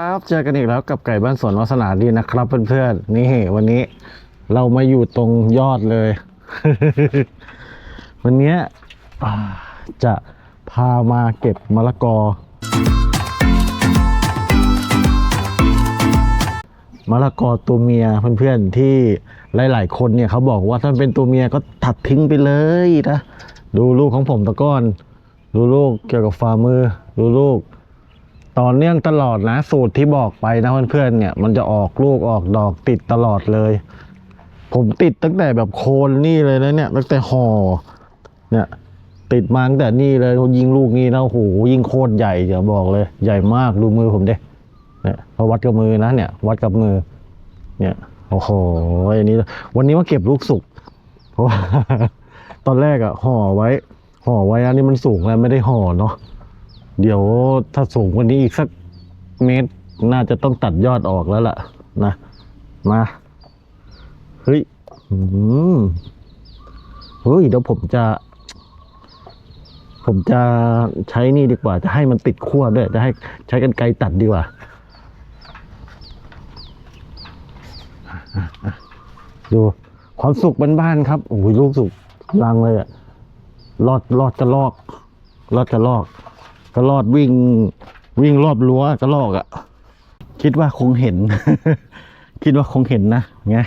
ครับเจอกันอีกแล้วกับไก่บ้านสวนวาสนาดีนะครับเพื่อนๆนี่วันนี้เรามาอยู่ตรงยอดเลย วันนี้จะพามาเก็บมะละกอมะละกอตัวเมียเพื่อนๆที่หลายๆ คนเนี่ยเขาบอกว่าถ้าเป็นตัวเมียก็ตัดทิ้งไปเลยนะดูลูกของผมตะก้อน ดูลูกเกี่ยวกับฝ่ามือดูลูก ต่อเนื่องตลอดนะ สูตรที่บอกไปนะเพื่อนๆเนี่ย มันจะออกลูกออกดอกติดตลอดเลย ผมติดตั้งแต่แบบโคนนี่เลยนะเนี่ยตั้งแต่ห่อเนี่ยติดมาตั้งแต่นี่เลยยิงลูกนี่นะโอ้โหยิงโคตรใหญ่เดี๋ยวบอกเลย ใหญ่มากดูมือผมเด้เนี่ยพอวัดกับมือนะเนี่ย วัดกับมือ เนี่ยโอ้โหอันนี้ วันนี้มาเก็บลูกสุกเพราะตอนแรกอะห่อไว้ ห่อไว้อันนี้มันสูงแล้วไม่ได้ห่อเนาะ เดี๋ยวถ้าสูงกว่านี้อีกสักเมตร น่าจะต้องตัดยอดออกแล้วล่ะ นะ มา เฮ้ยอืมเฮ้ยเดี๋ยวผมจะ ผมจะใช้นี่ดีกว่า จะให้มันติดขั้วด้วย จะให้ใช้กันไกรตัดดีกว่าดูความสุขบ้านๆครับโอ้ยลูกสุกลังเลยอะรอดรอดกระลอก รอดกระลอก กระลอดวิ่งวิ่งรอบรั้วกระลอกอะ่ะ คิดว่าคงเห็น คิดว่าคงเห็นนะไง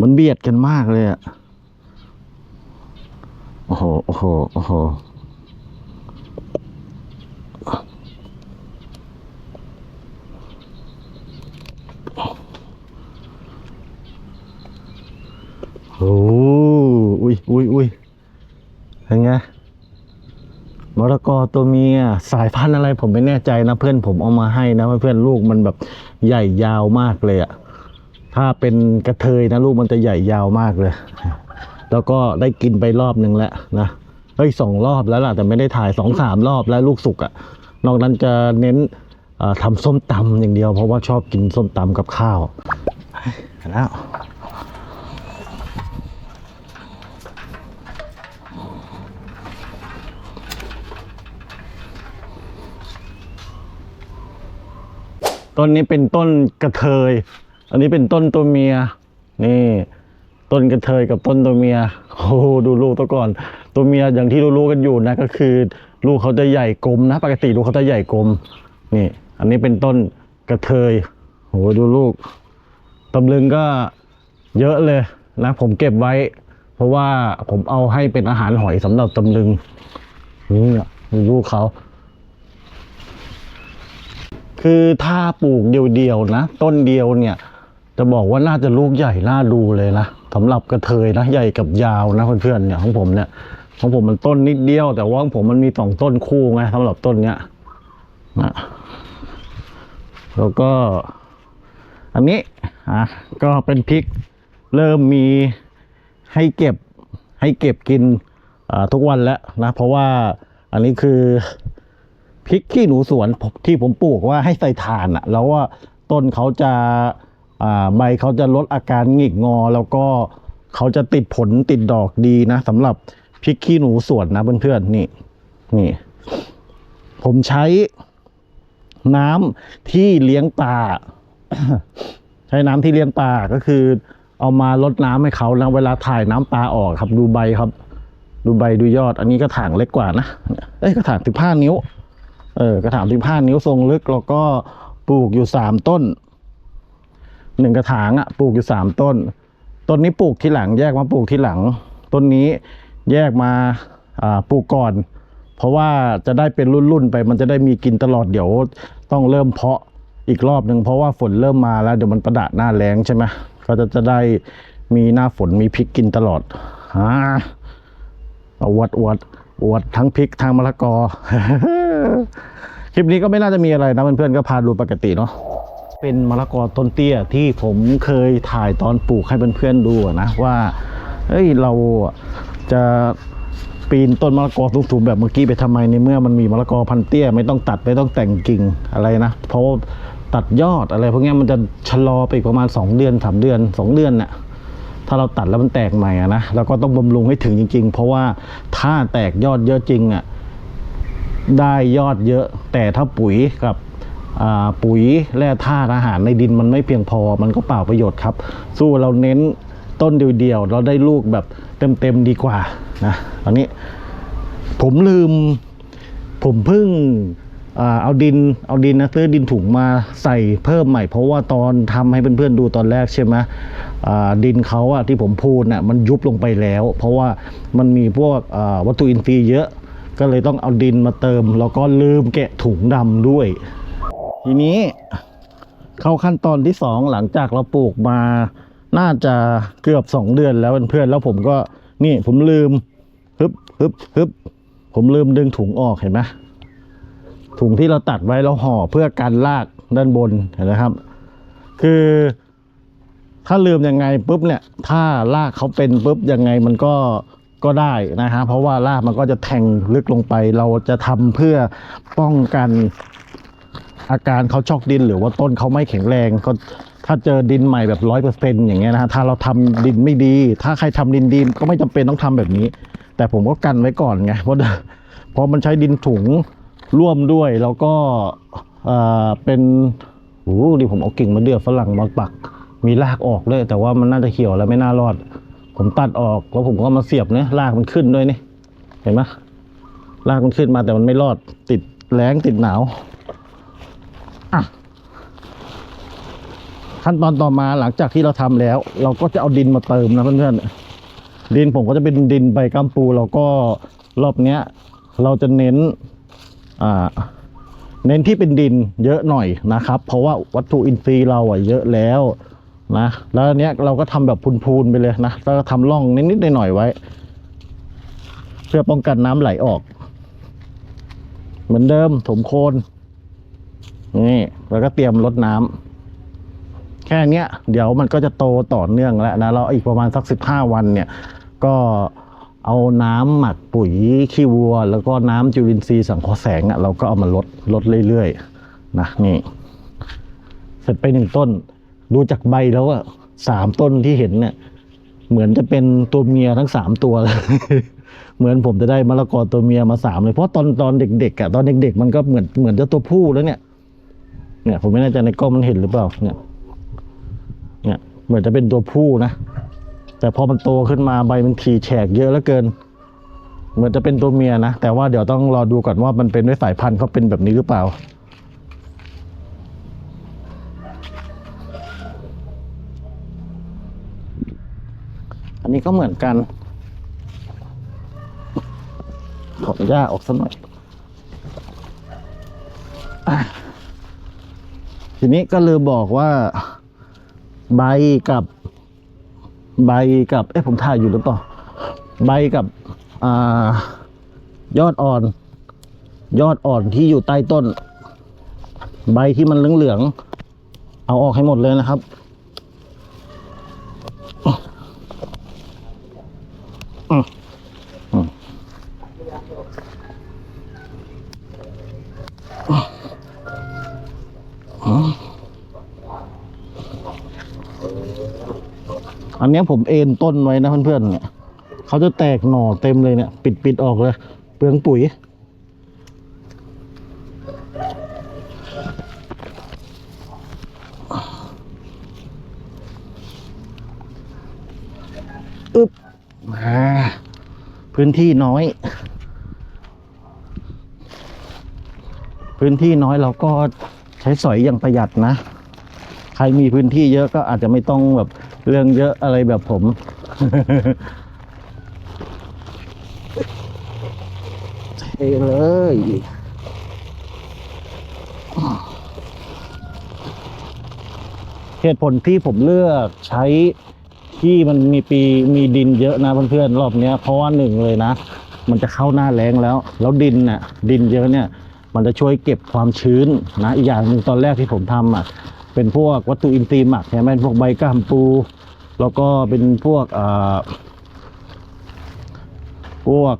มันเบียดกันมากเลยอะ่ะ โอ้โห โอ้โห โอ้โห โอ้อุ้ยอุ้ยอุ้ยเห็นไง มร กอตัวเมียสายพันธุ์อะไรผมไม่แน่ใจนะเพื่อนผมเอามาให้นะเพื่อนๆลูกมันแบบใหญ่ยาวมากเลยอะถ้าเป็นกระเทยนะลูกมันจะใหญ่ยาวมากเลย แล้วก็ได้กินไปรอบหนึ่งแล้วนะเฮ้ยสองรอบแล้วล่ะแต่ไม่ได้ถ่ายสองสามรอบแล้วลูกสุกอะนอกนั้นจะเน้นทำส้มตำอย่างเดียว เพราะว่าชอบกินส้มตำกับข้าวเห็นแล้ว ต้นนี้เป็นต้นกระเทย อันนี้เป็นต้นตัวเมีย นี่ ต้นกระเทยกับต้นตัวเมีย โอ้โหดูลูกตัวก่อน ตัวเมียอย่างที่รู้ๆกันอยู่นะก็คือ ลูกเขาจะใหญ่กลมนะ ปกติลูกเขาจะใหญ่กลม นี่ อันนี้เป็นต้นกระเทยโอ้โหดูลูกตำลึงก็เยอะเลยนะ ผมเก็บไว้ เพราะว่าผมเอาให้เป็นอาหารหอยสำหรับตำลึงนี่ดูลูกเขา คือถ้าปลูกเดียวๆนะ ต้นเดียวเนี่ย จะบอกว่าน่าจะลูกใหญ่น่าดูเลยนะสำหรับกระเทยนะใหญ่กับยาวนะเพื่อนๆเนี่ยของผมเนี่ยของผมมันต้นนิดเดียว แต่ว่าของผมมันมีสองต้นคู่ไงสำหรับต้นเนี้ยนะแล้วก็ อันนี้อะก็เป็นพริกเริ่มมีให้เก็บให้เก็บกินอ่าทุกวันแล้วนะ เพราะว่าอันนี้คือ พริกขี้หนูสวนที่ผมปลูกว่าให้ใส่ถ่านอะ่ะแล้วว่าต้นเขาจะใบเขาจะลดอาการหงิกงอ แล้วก็เขาจะติดผลติดดอกดีนะสำหรับพริกขี้หนูสวนนะเพื่อนๆนี่ นี่ ผมใช้น้ำที่เลี้ยงปลาใช้น้ำที่เลี้ยงปลาก็คือ เอามาลดน้ำให้เขานะเวลาถ่ายน้ำปลาออกครับ ดูใบครับ ดูใบดูยอด อันนี้กระถางเล็กกว่านะเอ้ยกระถางสิบห้านิ้ว เออกระถางสิบห้านิ้วทรงลึกแล้วก็ปลูกอยู่สามต้นหนึ่งกระถางอะ่ะปลูกอยู่สามต้น ต้นนี้ปลูกที่หลัง แยกมาปลูกที่หลัง ต้นนี้แยกมาอ่าปลูกก่อน เพราะว่าจะได้เป็นรุ่นๆไปมันจะได้มีกินตลอดเดี๋ยวต้องเริ่มเพาะอีกรอบหนึ่งเพราะว่าฝนเริ่มมาแล้วเดี๋ยวมันประดะหน้าแรงใช่ไหมก็จะจะได้มีหน้าฝนมีพริกกินตลอดอ่าอวดอวดอวดทั้งพริกทั้งมะละกอ คลิปนี้ก็ไม่น่าจะมีอะไรนะเพื่อนๆก็พาดูปกติเนาะเป็นมะละกอต้นเตี้ยที่ผมเคยถ่ายตอนปลูกให้เพื่อนๆดูนะว่าเอ้ยเราจะปีนต้นมะละกอสูงๆแบบเมื่อกี้ไปทำไมในเมื่อมันมีมะละกอพันเตี้ย ไม่ต้องตัดไม่ต้องแต่งกิ่งอะไรนะ เพราะว่าตัดยอดอะไรพวกนี้มันจะชะลอไปอีกประมาณสองเดือนสามเดือนสองเดือนเนี่ยถ้าเราตัดแล้วมันแตกใหม่อนะแล้วก็ต้องบำรุงให้ถึงจริง ๆ เพราะว่าถ้าแตกยอดเยอะจริงอะ ได้ยอดเยอะ แต่ถ้าปุ๋ยกับปุ๋ยแร่ธาตุอาหารในดินมันไม่เพียงพอมันก็เปล่าประโยชน์ครับ สู้เราเน้นต้นเดียวๆเราได้ลูกแบบเต็มๆดีกว่านะตอนนี้ผมลืม ผมเพิ่งอเอาดินเอาดินนะซื้อดินถุงมาใส่เพิ่มใหม่ เพราะว่าตอนทำให้เพื่อนๆดูตอนแรกใช่ไหมดินเขาอะที่ผมพูดน่ะมันยุบลงไปแล้ว เพราะว่ามันมีพวกวัตถุอินทรีย์เยอะ ก็เลยต้องเอาดินมาเติม แล้วก็ลืมแกะถุงดำด้วย ทีนี้เข้าขั้นตอนที่สองหลังจากเราปลูกมาน่าจะเกือบสองเดือนแล้วเพื่อนๆแล้วผมก็นี่ผมลืมฮึบฮึบฮึบผมลืมดึงถุงออกเห็นไหมถุงที่เราตัดไว้แล้วห่อเพื่อกันลากด้านบนเห็นไหมครับ คือ ถ้าลืมยังไงปุ๊บเนี่ย ถ้าลากเขาเป็นปุ๊บยังไงมันก็ ก็ได้นะฮะเพราะว่าลากมันก็จะแทงลึกลงไป เราจะทำเพื่อป้องกันอาการเขาชอกดิน หรือว่าต้นเขาไม่แข็งแรงก็ถ้าเจอดินใหม่แบบร้อยเปอร์เซ็นอย่างเงี้ยนะฮะถ้าเราทำดินไม่ดี ถ้าใครทำดินดีก็ไม่จำเป็นต้องทำแบบนี้ แต่ผมก็กันไว้ก่อนไงเพราะเพราะมันใช้ดินถุงร่วมด้วยแล้วก็เอ่อเป็นโอ้ดิผมเอากิ่งมะเดื่อฝรั่งมาปัก มีรากออกด้วยแต่ว่ามันน่าจะเขียวแล้วไม่น่ารอด ผมตัดออกแล้วผมก็มาเสียบเนี่ยรากมันขึ้นด้วยนี่ เห็นไหมรากมันขึ้นมาแต่มันไม่รอดติดแรงติดหนาวขั้นตอนต่อมาหลังจากที่เราทำแล้ว เราก็จะเอาดินมาเติมนะเพื่อนๆดินผมก็จะเป็นดินใบกัมปูแล้วก็รอบเนี้ย เราจะเน้นอ่าเน้นที่เป็นดินเยอะหน่อยนะครับ เพราะว่าวัตถุอินทรีย์เราอะเยอะแล้ว นะแล้วอันเนี้ยเราก็ทำแบบพูนๆไปเลยนะแล้วก็ทำร่องนิดๆหน่อยๆไว้ เพื่อป้องกันน้ำไหลออก เหมือนเดิมถมโคนนี่แล้วก็เตรียมรดน้ำแค่เนี้ย เดี๋ยวมันก็จะโตต่อเนื่องแล้วนะเราอีกประมาณสักสิบห้าวันเนี่ย ก็เอาน้ำหมักปุ๋ยขี้วัว แล้วก็น้ำจุลินทรีย์สังเคราะห์แสงอะเราก็เอามาลดลดเรื่อยๆนะนี่ เสร็จไปหนึ่งต้น ดูจากใบแล้วอะสามต้นที่เห็นเนี่ย เหมือนจะเป็นตัวเมียทั้งสามตัวเลยเหมือนผมจะได้มะละกอตัวเมียมาสามเลยเพราะตอนตอนเด็กๆอะตอนเด็กๆมันก็เหมือนเหมือนจะตัวผู้แล้วเนี่ย เนี่ย ผมไม่แน่ใจในกล้องมันเห็นหรือเปล่า เนี่ย เนี่ย เหมือนจะเป็นตัวผู้นะแต่พอมันโตขึ้นมาใบมันทีแฉกเยอะเหลือเกิน เหมือนจะเป็นตัวเมียนะแต่ว่าเดี๋ยวต้องรอดูก่อนว่ามันเป็นด้วยสายพันธุ์เขาเป็นแบบนี้หรือเปล่า อันนี้ก็เหมือนกัน ขออนุญาออกสักหน่อยอทีนี้ก็เลืมบอกว่าใบกับใบกับ เอ๊ะผมถ่ายอยู่หรือเปล่า ใบกับอ่ายอดอ่อน ยอดอ่อนที่อยู่ใต้ต้น ใบที่มันเหลืองๆเอาออกให้หมดเลยนะครับ อืมอืม อันนี้ผมเอ็นต้นไว้นะเพื่อนๆเนี่ยเขาจะแตกหน่อเต็มเลยเนี่ย ปิดปิดออกเลย เปลืองปุ๋ย อึบมา พื้นที่น้อย พื้นที่น้อยเราก็ใช้สอยอย่างประหยัดนะ ใครมีพื้นที่เยอะก็อาจจะไม่ต้องแบบเรื่องเยอะอะไรแบบผม เทเลยเหตุผลที่ผมเลือกใช้ที่มันมีปีมีดินเยอะนะเพื่อนๆรอบเนี้ยเพราะว่าหนึ่งเลยนะ มันจะเข้าหน้าแรงแล้ว แล้วดินน่ะดินเยอะเนี่ย มันจะช่วยเก็บความชื้นนะอีกอย่างหนึ่งตอนแรกที่ผมทำอะเป็นพวกวัตถุอินทรีย์หมักใช่ไหมพวกใบก้ามปู แล้วก็เป็นพวกอ่าพวก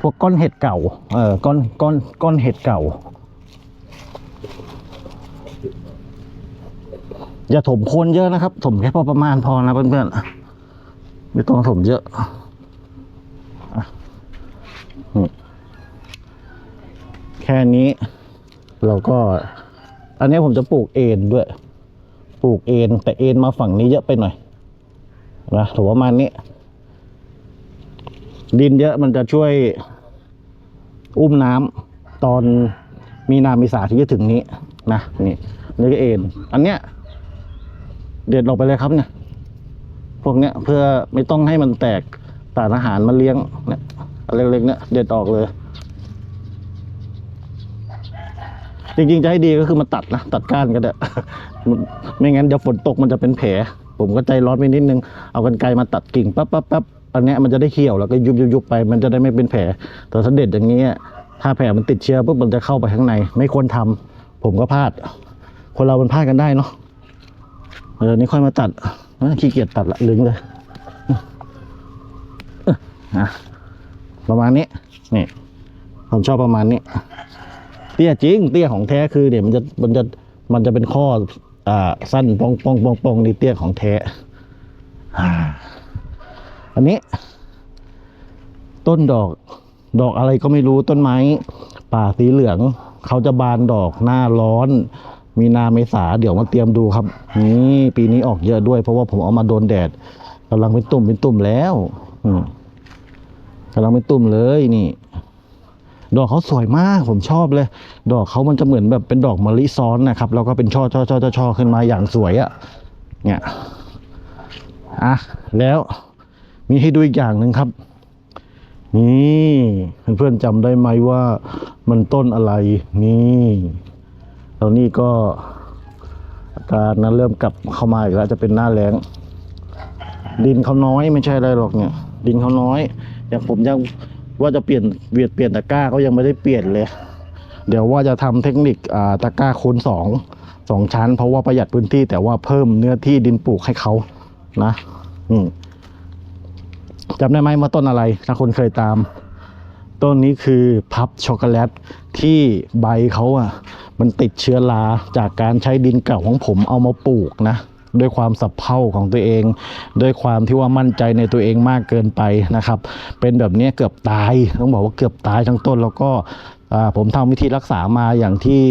พวกก้อนเห็ดเก่าเออก้อนก้อนก้อนเห็ดเก่าอย่าถมโคนเยอะนะครับ ถมแค่พอประมาณพอนะเพื่อนๆไม่ต้องถมเยอะอะนี่ แค่นี้ เราก็ อันนี้ผมจะปลูกเอ็นด้วย ปลูกเอ็นแต่เอ็นมาฝั่งนี้เยอะไปหน่อยนะถือว่ามาณนี้ ดินเยอะมันจะช่วยอุ้มน้ำตอนมีนามีสาที่จะถึงนี้นะนี่นี่ก็เอ็นอันเนี้ย เด็ดออกไปเลยครับเนี่ย พวกเนี้ยเพื่อไม่ต้องให้มันแตกสารอาหารมาเลี้ยงเนี่ยอันเล็กๆเนี่ยเด็ดออกเลย จริงๆจะให้ดีก็คือมาตัดนะตัดก้านก็ได้ไม่งั้นเดี๋ยวฝนตกมันจะเป็นแผล ผมก็ใจร้อนไปนิดนึงเอากันไกลมาตัดกิ่งปั๊บปั๊บปั๊บอันนี้มันจะได้เขี่ยวแล้วก็ยุบยุบยุบไป มันจะได้ไม่เป็นแผล แต่ถ้าเด็ดอย่างนี้ยถ้าแผลมันติดเชื้อปุ๊บมันจะเข้าไปข้างใน ไม่ควรทำผมก็พลาด คนเรามันพลาดกันได้เนาะเออนี่ค่อยมาตัดขี้เกียจตัดละลึงเลยเอออะประมาณนี้นี่ผมชอบประมาณนี้ เตี้ยจริง เตี้ยของแท้คือเนี่ยมันจะมันจะมันจะเป็นข้ออ่าสั้นปองปองปองปองนี่เตี้ยของแท้อันนี้ ต้นดอกดอกอะไรก็ไม่รู้ต้นไม้ ป่าสีเหลือง เขาจะบานดอกหน้าร้อน มีนาเมษาเดี๋ยวมาเตรียมดูครับ นี่ปีนี้ออกเยอะด้วย เพราะว่าผมเอามาโดนแดดกำลังเป็นตุ่มเป็นตุ่มแล้วกำลังเป็นตุ่มเลยนี่ ดอกเขาสวยมากผมชอบเลย ดอกเขามันจะเหมือนแบบเป็นดอกมะลิซ้อนนะครับ แล้วก็เป็นช่อช่อช่อช่อชอขึ้นมาอย่างสวยอะ่ะเนี่ยอะแล้วมีให้ดูอีกอย่างหนึ่งครับ นี่เพื่อนๆจำได้ไหมว่ามันต้นอะไรนี่ตอนนี้ก็อากาศนั้นเริ่มกลับเข้ามาอีกแล้วจะเป็นหน้าแล้งดินเขาน้อยไม่ใช่อะไรหรอกเนี่ย ดินเขาน้อย อย่างผมยัง ว่าจะเปลี่ยนเวียดเปลี่ยนตะกร้าเขายังไม่ได้เปลี่ยนเลย เดี๋ยวว่าจะทำเทคนิคอ่าตะกร้าคูณสองสองชั้น เพราะว่าประหยัดพื้นที่แต่ว่าเพิ่มเนื้อที่ดินปลูกให้เขานะ อืมจำได้ไหมว่าต้นอะไร ถ้าคนเคยตาม ต้นนี้คือพับช็อกโกแลตที่ใบเขาอะ มันติดเชื้อราจากการใช้ดินเก่าของผมเอามาปลูกนะ ด้วยความสับเพร่าของตัวเอง ด้วยความที่ว่ามั่นใจในตัวเองมากเกินไปนะครับ เป็นแบบนี้เกือบตายต้องบอกว่าเกือบตายทั้งต้น แล้วก็ผมทำวิธีรักษามาอย่างที่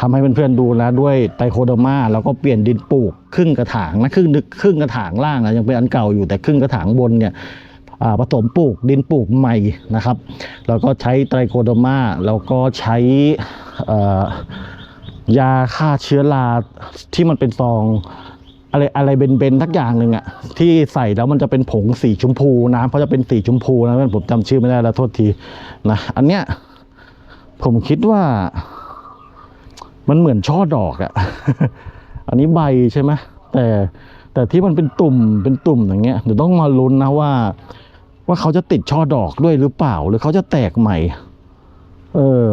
ทำให้เพื่อนๆดูนะด้วยไตรโคโดมาแล้วก็เปลี่ยนดินปลูกครึ่งกระถางนะครึ่งนึกครึ่งกระถางล่างอะยังเป็นอันเก่าอยู่แต่ครึ่งกระถางบนเนี่ยผสมปลูกดินปลูกใหม่นะครับ แล้วก็ใช้ไตรโคโดมาแล้วก็ใช้ยาฆ่าเชื้อราที่มันเป็นซอง อะไรอะไรเบนๆทักอย่างหนึ่งอะที่ใส่แล้วมันจะเป็นผงสีชมพูน้ำเขาจะเป็นสีชมพูนะผมจำชื่อไม่ได้แล้วโทษทีนะอันเนี้ยผมคิดว่า มันเหมือนช่อดอกอะอันนี้ใบใช่ไหมแต่แต่ที่มันเป็นตุ่มเป็นตุ่มอย่างเงี้ยเดี๋ยวต้องมาลุ้นนะว่า ว่าเขาจะติดช่อดอกด้วยหรือเปล่า หรือเขาจะแตกใหม่ เออ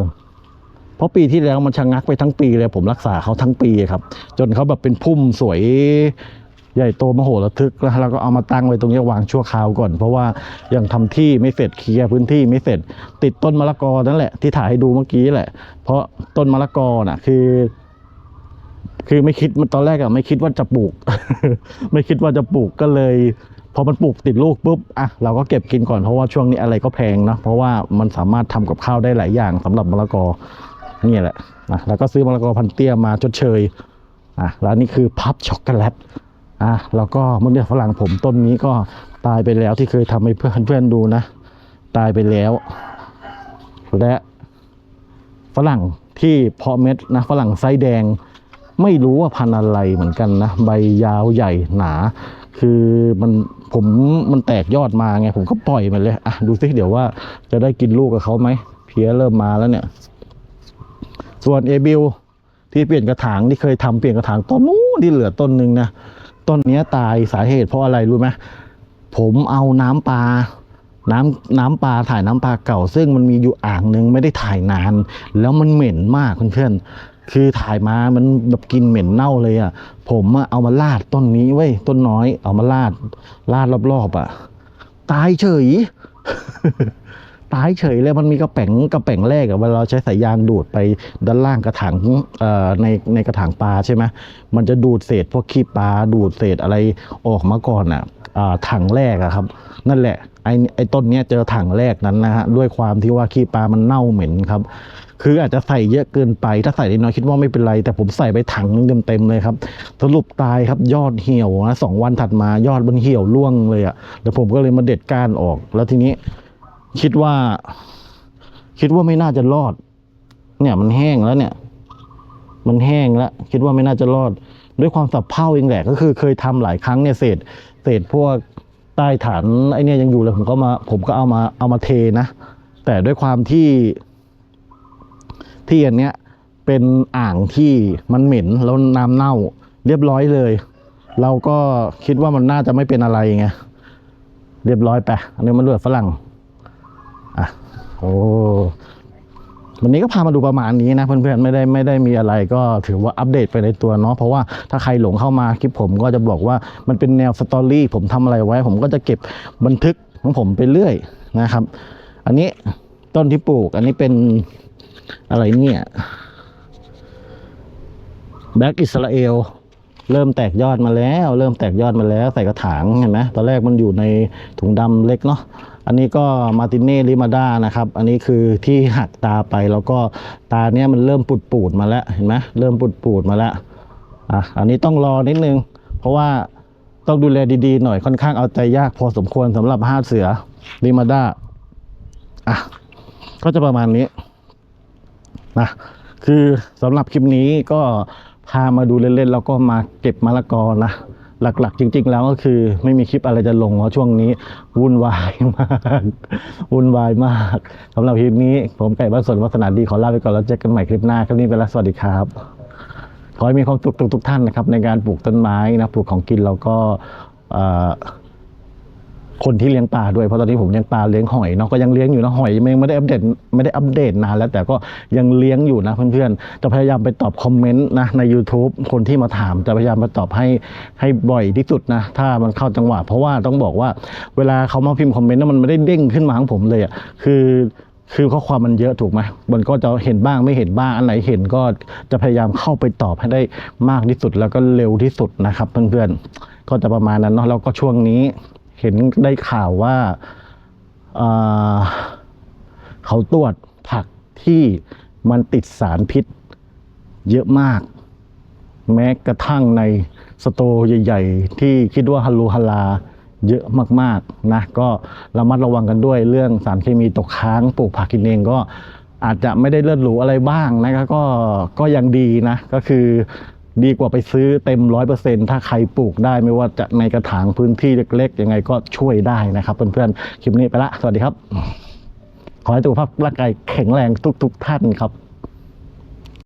เพราะปีที่แล้วมันชะงักไปทั้งปีเลยผมรักษาเขาทั้งปีครับ จนเขาแบบเป็นพุ่มสวยใหญ่โตมโหฬารทึกแล้วเราก็เอามาตั้งไว้ตรงนี้วางชั่วคราวก่อน เพราะว่ายังทำที่ไม่เสร็จเคลียร์พื้นที่ไม่เสร็จ ติดต้นมะละกอนั่นแหละที่ถ่ายให้ดูเมื่อกี้แหละ เพราะต้นมะละกอน่ะคือ คือไม่คิดมันตอนแรกอะไม่คิดว่าจะปลูก ไม่คิดว่าจะปลูกก็เลยพอมันปลูกติดลูกปุ๊บอะเราก็เก็บกินก่อนเพราะว่าช่วงนี้อะไรก็แพงนะเพราะว่ามันสามารถทำกับข้าวได้หลายอย่างสำหรับมะละกอ นี่แหละนะแล้วก็ซื้อมะละกอพันเตี้ยมาชดเชยอะแล้วนี่คือพับช็อกโกแลตอะแล้วก็มะเดื่อฝรั่งผมต้นนี้ก็ตายไปแล้วที่เคยทำให้เพื่อนเพื่อนดูนะ ตายไปแล้ว และฝรั่งที่เพาะเม็ดนะฝรั่งไส้แดงไม่รู้ว่าพันอะไรเหมือนกันนะใบยาวใหญ่หนา คือมันผมมันแตกยอดมาไงผมก็ปล่อยมันเลยอะดูสิเดี๋ยวว่าจะได้กินลูกกับเขาไหมเพี้ยเริ่มมาแล้วเนี่ย ส่วนเอบิลที่เปลี่ยนกระถางที่เคยทำเปลี่ยนกระถางต้นนู้นที่เหลือต้นหนึ่งนะต้นนี้ตายสาเหตุเพราะอะไรรู้ไหมผมเอาน้ำปลาน้ำน้ำปลาถ่ายน้ำปลาเก่า ซึ่งมันมีอยู่อ่างหนึ่งไม่ได้ถ่ายนาน แล้วมันเหม็นมากเพื่อนๆคือถ่ายมามันแบบกินเหม็นเน่าเลยอะ ผมเอามาลาดต้นนี้ไว้ยต้นน้อยเอามาลาดลาดรอบๆอะ ตายเฉย ตายเฉยเลยมันมีกระแป๋งกระแป๋งแรกอะเวลาเราใช้สายยางดูดไปด้านล่างกระถางในในกระถางปลาใช่ไหมมันจะดูดเศษพวกขี้ปลาดูดเศษอะไรออกมาก่อนอะอ่าถังแรกอะครับ นั่นแหละไอ้ไอ้ต้นเนี้ยเจอถังแรกนั้นนะฮะด้วยความที่ว่าขี้ปลามันเน่าเหม็นครับ คืออาจจะใส่เยอะเกินไป ถ้าใส่น้อยคิดว่าไม่เป็นไร แต่ผมใส่ไปถังนึงเต็มๆเลยครับ สรุปตายครับยอดเหี่ยวนะสองวันถัดมายอดมันเหี่ยวร่วงเลยอะ่ะแล้วผมก็เลยมาเด็ดก้านออก แล้วทีนี้ คิดว่า คิดว่าไม่น่าจะรอด เนี่ยมันแห้งแล้วเนี่ย มันแห้งแล้ว คิดว่าไม่น่าจะรอด ด้วยความสับเพร่าเองแหละก็คือเคยทำหลายครั้งเนี่ยเศษเศษพวกใต้ฐานไอเนี่ยยังอยู่เลยผมก็มา ผมก็เอามาเอามาเทนะ แต่ด้วยความที่ที่อันเนี้ยเป็นอ่างที่มันเหม็นแล้วน้ำเน่าเรียบร้อยเลย เราก็คิดว่ามันน่าจะไม่เป็นอะไรไงเรียบร้อยไปอันนี้มันเลือดฝรั่ง อะโอ้วันนี้ก็พามาดูประมาณนี้นะเพื่อนๆไม่ได้ไม่ได้มีอะไรก็ถือว่าอัปเดตไปในตัวเนาะเพราะว่าถ้าใครหลงเข้ามาคลิปผมก็จะบอกว่ามันเป็นแนวสตอรี่ผมทำอะไรไว้ ผมก็จะเก็บบันทึกของผมไปเรื่อยนะครับ อันนี้ต้นที่ปลูก อันนี้เป็นอะไรเนี่ยแบ็กอิสราเอลเริ่มแตกยอดมาแล้ว เริ่มแตกยอดมาแล้วใส่กระถางเห็นไหมตอนแรกมันอยู่ในถุงดำเล็กเนาะ อันนี้ก็มาติเน่ลิมาด้านะครับ อันนี้คือที่หักตาไปแล้วก็ตาเนี้ยมันเริ่มปูดปูดๆมาแล้วเห็นไหมเริ่มปูดปูดๆมาแล้วอะอันนี้ต้องรอนิดนึง เพราะว่าต้องดูแลดีๆหน่อยค่อนข้างเอาใจยากพอสมควรสำหรับห้าเสือลิมาด้าอะก็จะประมาณนี้นะคือสำหรับคลิปนี้ก็พามาดูเล่นๆแล้วก็มาเก็บมะละกอนะ หลักๆ จริง ๆ แล้วก็คือไม่มีคลิปอะไรจะลงเพราะช่วงนี้วุ่นวายมากวุ่นวายมากสำหรับคลิปนี้ผมไก่บ้านสวนวัฒนาดีขอลาไปก่อนแล้วเจอกันใหม่คลิปหน้าคลิปนี้ไปแล้วสวัสดีครับขอให้มีความสุขทุกๆท่านนะครับในการปลูกต้นไม้นะปลูกของกินแล้วก็อ่อ คนที่เลี้ยงปลาด้วยเพราะตอนนี้ผมเลี้ยงปลาเลี้ยงหอยเนาะก็ยังเลี้ยงอยู่นะหอยยังไม่ได้อัปเดตไม่ได้อัปเดตนานแล้วแต่ก็ยังเลี้ยงอยู่นะเพื่อนๆจะพยายามไปตอบคอมเมนต์นะใน YouTube คนที่มาถามจะพยายามไปตอบให้ให้บ่อยที่สุดนะถ้ามันเข้าจังหวะ เพราะว่าต้องบอกว่าเวลาเขามาพิมพ์คอมเมนต์แล้วมันไม่ได้เด้งขึ้นมาของผมเลยอะคือคือข้อความมันเยอะถูกไหมมันก็จะเห็นบ้างไม่เห็นบ้าง อันไหนเห็นก็จะพยายามเข้าไปตอบให้ได้มากที่สุดแล้วก็เร็วที่สุดนะครับเพื่อนๆ ก็จะประมาณนั้นเนาะแล้วก็ช่วงนี้ เห็นได้ข่าวว่าเอ่อเขาตรวจผักที่มันติดสารพิษเยอะมาก แม้กระทั่งในสโตร์ใหญ่ๆ ที่คิดว่าฮัลโลฮัลลาเยอะมากๆนะก็ระมัดระวังกันด้วยเรื่องสารเคมีตกค้างปลูกผักกินเองก็อาจจะไม่ได้เลือดหรูอะไรบ้างนะครับก็ก็ยังดีนะ ก็คือ ดีกว่าไปซื้อเต็มร้อยเปอร์เซ็นถ้าใครปลูกได้ไม่ว่าจะในกระถางพื้นที่เล็กๆ ยังไงก็ช่วยได้นะครับ เพื่อนๆ คลิปนี้ไปละ สวัสดีครับ ขอให้สุขภาพร่างกายแข็งแรงทุกๆท่านครับ